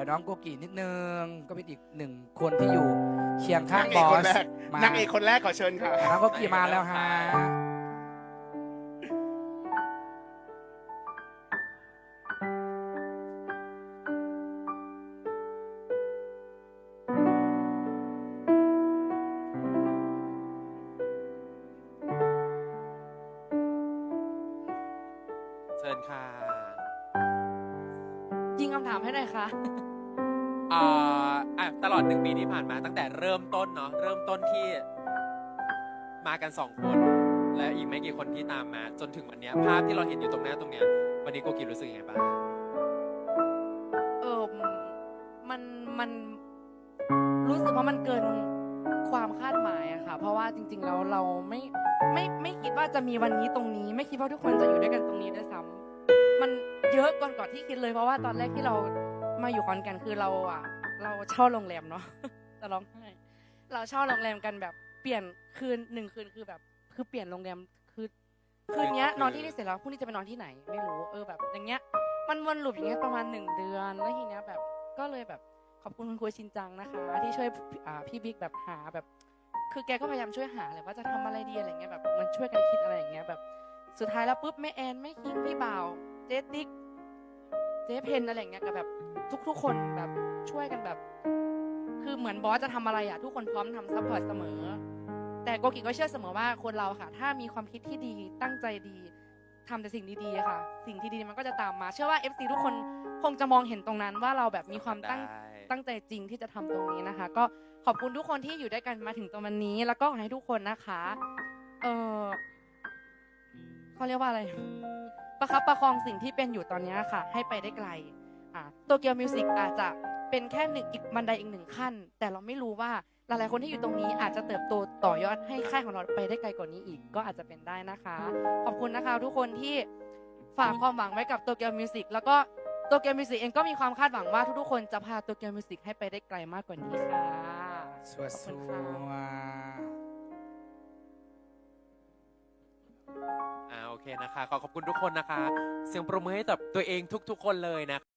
ดี๋ยวน้องโกกีนิดนึงก็เป็นอีกหนึ่งคนที่อยู่เคียงข้างนางบเออกคนแรสกมานางเอกคนแรกขอเชิญค่ะน้องโกกีมาแล้วฮะเชิญค่ะยิงคำถามให้หน่อยค่ะ อ่าอะตลอดหนึ่งปีที่ผ่านมาตั้งแต่เริ่มต้นเนาะเริ่มต้นที่มากันสองคน และอีกไม่กี่คนที่ตามมา จนถึงวันเนี้ยภาพที่เราเห็นอยู่ตรงหน้าตรงเนี้ยวันนี้โกกิรู้สึกยังไงบ้างเออมันมันรู้สึกว่ามันเกินความคาดหมายอะค่ะ เพราะว่าจริง ๆ แล้วเราไม่ไม่ไม่คิดว่าจะมีวันนี้ตรงนี้ ไม่คิดว่าทุกคนจะอยู่ด้วยกันตรงนี้ด้วยซ้ำมันเยอะกว่าก่อนที่คิดเลยเพราะว่าตอนแรกที่เรา มาอยู่คอนแกันคือเราอะเราเช่าโรงแรมเนาะจะร้องไห้เราเช่าโรงแรมกันแบบเปลี่ยนคืนหนึ่งคืนคือแบบ คือเปลี่ยนโรงแรมคือคืนเนี้ยนอนที่นี่เสร็จแล้วพรุ่งนี้จะไปนอนที่ไหน ไม่รู้เออแบบ อย่างเงี้ย มันวนลูปอย่างเงี้ยประมาณหนึ่งเดือนแล้วทีเนี้ยแบบก็เลยแบบขอบคุณคุณครูชินจังนะคะ ที่ช่วยอ่าพี่บิ๊กแบบหาแบบ คือแกก็พยายามช่วยหาเลยว่าจะทำอะไรดีอะไรเงี้ยแบบมันช่วยกันคิดอะไรอย่างเงี้ยแบบ สุดท้ายแล้วปุ๊บแม่แอนแม่คิงพี่บ่าวเจ๊ติ๊ก เจ๊เพนอะไรอย่างเงี้ยกับแบบทุกๆคนแบบช่วยกันแบบ คือเหมือนบอสจะทำอะไรอะทุกคนพร้อมทำซัพพอร์ตเสมอ แต่โกกิก็เชื่อเสมอว่าคนเราค่ะ ถ้ามีความคิดที่ดีตั้งใจดีทำแต่สิ่งดีๆค่ะ สิ่งที่ดีมันก็จะตามมา เชื่อว่า FC ทุกคนคงจะมองเห็นตรงนั้นว่าเราแบบมีความตั้งได้ตั้งใจจริงที่จะทำตรงนี้นะคะ ก็ขอบคุณทุกคนที่อยู่ด้วยกันมาถึงตรงวันนี้ แล้วก็ขอให้ทุกคนนะคะ เออเขาเรียกว่าอะไร ประคับประคองสิ่งที่เป็นอยู่ตอนนี้ค่ะ ให้ไปได้ไกลอะโตเกียวมิวสิกอาจจะเป็นแค่หนึ่งอีกบันไดอีกหนึ่งขั้น แต่เราไม่รู้ว่าหลายๆคนที่อยู่ตรงนี้อาจจะเติบโตต่อยอดให้ค่ายของเราไปได้ไกลกว่านี้อีกก็อาจจะเป็นได้นะคะ ขอบคุณนะคะ ทุกคนที่ฝากความหวังไว้กับโตเกียวมิวสิกแล้วก็โตเกียวมิวสิกเองก็มีความคาดหวังว่าทุกๆคนจะพาโตเกียวมิวสิกให้ไปได้ไกลมากกว่านี้ค่ะสวดขสอบวคุณค่ะอ่าโอ เคนะคะ ขอขอบคุณทุกคนนะคะ เสียงปรบมือให้กับตัวเองทุกๆคนเลยนะ